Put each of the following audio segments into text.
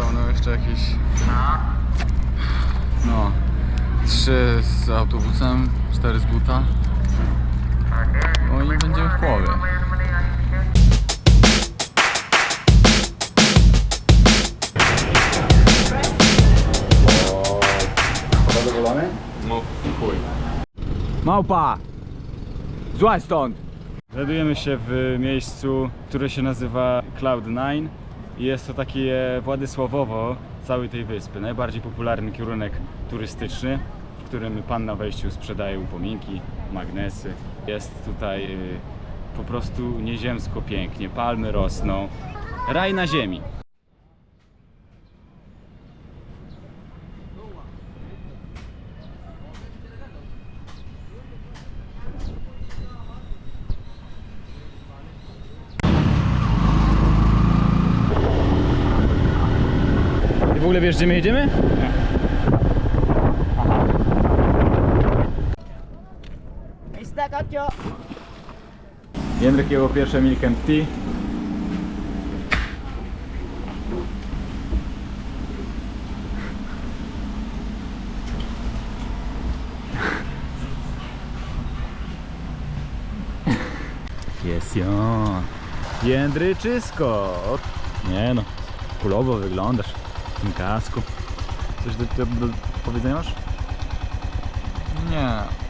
został nam no, jeszcze jakieś... No. no... Trzy z autobusem, cztery z buta. No i będziemy w połowie. No, Małpa! Złaź stąd! Znajdujemy się w miejscu, które się nazywa Cloud9 jest to takie Władysławowo całej tej wyspy. Najbardziej popularny kierunek turystyczny, w którym pan na wejściu sprzedaje upominki, magnesy. Jest tutaj y, po prostu nieziemsko pięknie, palmy rosną. Raj na ziemi. Ogóle wiesz, gdzie my jedziemy? Jędrek jego pierwsze Milk and Tea. Jest ją. Jędryczysko. Nie no, kulowo wyglądasz tym kasku. Coś do, do, do powiedzenia masz? Nie.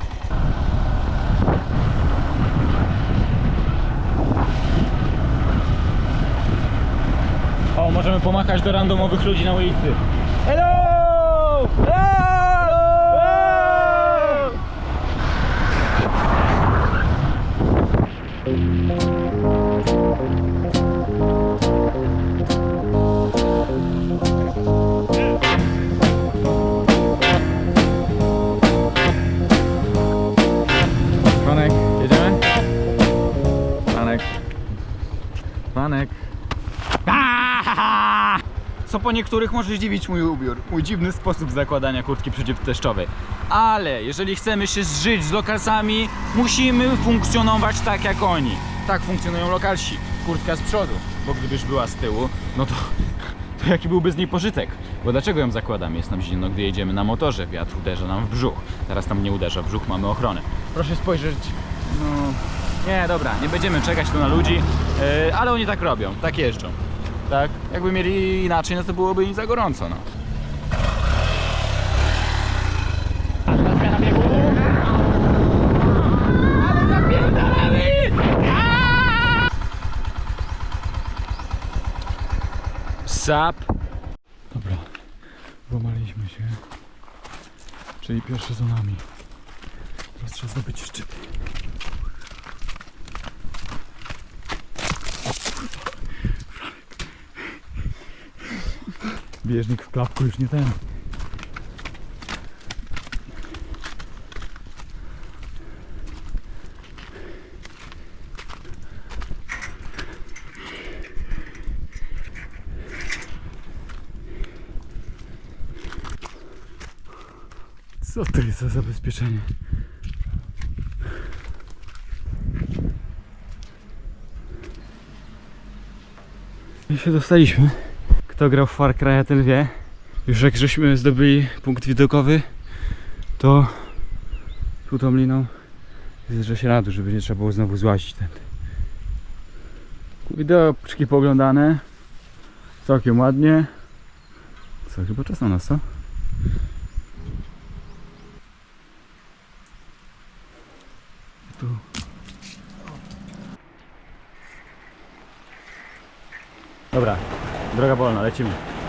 O, możemy pomachać do randomowych ludzi na ulicy. Hello! Hello! Po niektórych może zdziwić mój ubiór, mój dziwny sposób zakładania kurtki przeciwdeszczowej. Ale jeżeli chcemy się zżyć z lokalsami, musimy funkcjonować tak jak oni. Tak funkcjonują lokalsi. Kurtka z przodu, bo gdybyś była z tyłu, no to, to jaki byłby z niej pożytek? Bo dlaczego ją zakładamy? Jest nam zimno, gdy jedziemy na motorze, wiatr uderza nam w brzuch. Teraz tam nie uderza w brzuch, mamy ochronę. Proszę spojrzeć, no... Nie, dobra, nie będziemy czekać tu na ludzi, yy, ale oni tak robią, tak jeżdżą. Tak? Jakby mieli inaczej, no to byłoby im za gorąco, no. Sap. Dobra, włamaliśmy się. Czyli pierwszy za nami. Teraz trzeba zdobyć szczyt. Bieżnik w klapku już nie ten. Co to jest za zabezpieczenie? I się dostaliśmy. Kto grał w Far Cry ten wie. Już jak żeśmy zdobyli punkt widokowy, to tu tą liną zjeżdża się na dół, żeby nie trzeba było znowu złazić ten. Wideoczki pooglądane. Całkiem ładnie. Co, chyba czas na nas, co? Tu. Dobra, droga wolna, lecimy.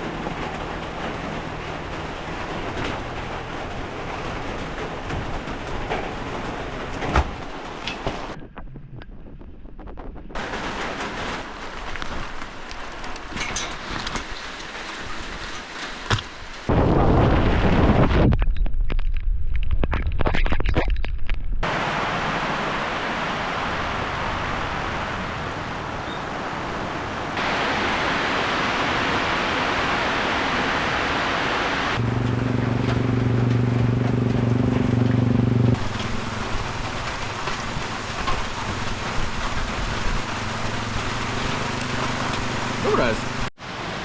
Dobra jest.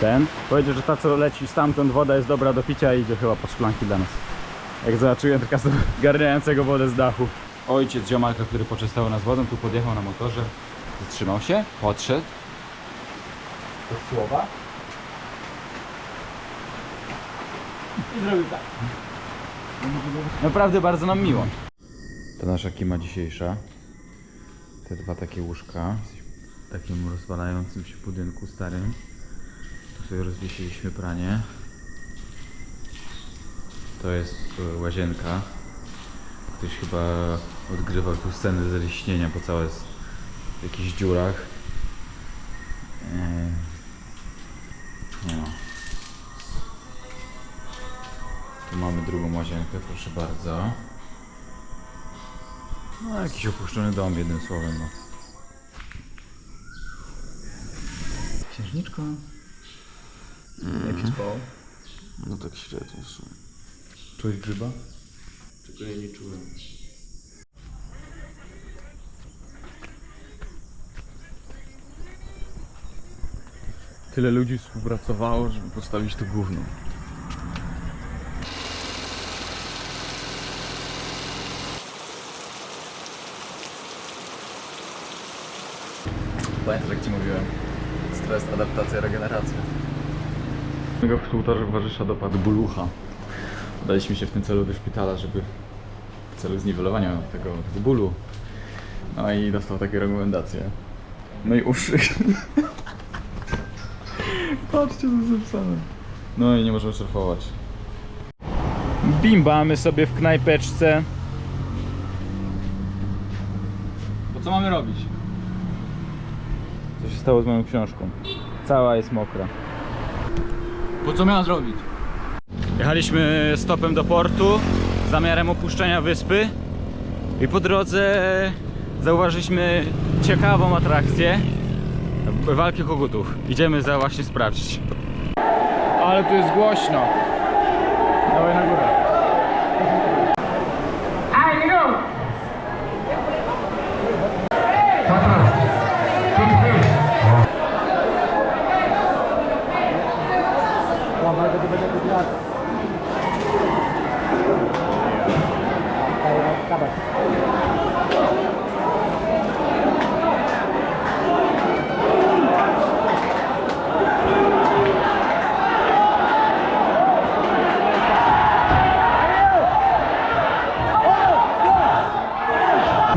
Ten powiedział, że ta co leci stamtąd woda jest dobra do picia i idzie chyba po szklanki dla nas. Jak zobaczył Jędrka garniającego wodę z dachu. Ojciec ziomalka, który poczęstował nas wodą, tu podjechał na motorze, zatrzymał się, podszedł. Do słowa. I zrobił tak. Naprawdę bardzo nam miło. To nasza kima dzisiejsza. Te dwa takie łóżka w takim rozwalającym się budynku starym. Tu sobie rozwiesiliśmy pranie. To jest e, łazienka. Ktoś chyba odgrywał tu scenę zaliśnienia, bo całe w jakichś dziurach. No. Tu mamy drugą łazienkę, proszę bardzo. No, jakiś opuszczony dom, jednym słowem. No. Księżniczko. Jak się spało? No tak średnio w sumie. Czułeś grzyba? Czego ja nie czułem. Tyle ludzi współpracowało, żeby postawić to gówno. Pamiętasz jak Ci mówiłem? Stres, adaptacja, regeneracja. Mego współtowarzysza dopadł bulucha. Udaliśmy się w tym celu do szpitala, żeby w celu zniwelowania tego, tego bólu. No i dostał takie rekomendacje. No i uszy. Patrzcie, jest zapisane. No i nie możemy surfować. Bimbamy sobie w knajpeczce. To co mamy robić? Co się stało z moją książką? Cała jest mokra. Po co miałem zrobić? Jechaliśmy stopem do portu z zamiarem opuszczenia wyspy i po drodze zauważyliśmy ciekawą atrakcję walki kogutów. Idziemy za właśnie sprawdzić. Ale tu jest głośno. Dawaj na górę.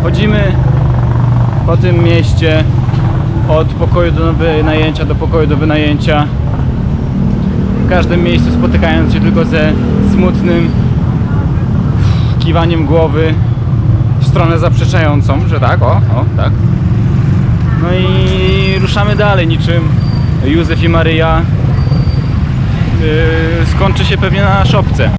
Chodzimy po tym mieście od pokoju do wynajęcia do pokoju do wynajęcia. W każdym miejscu spotykając się tylko ze smutnym kiwaniem głowy w stronę zaprzeczającą, że tak, o, o, tak. No i ruszamy dalej niczym Józef i Maryja. Yy, skończy się pewnie na szopce.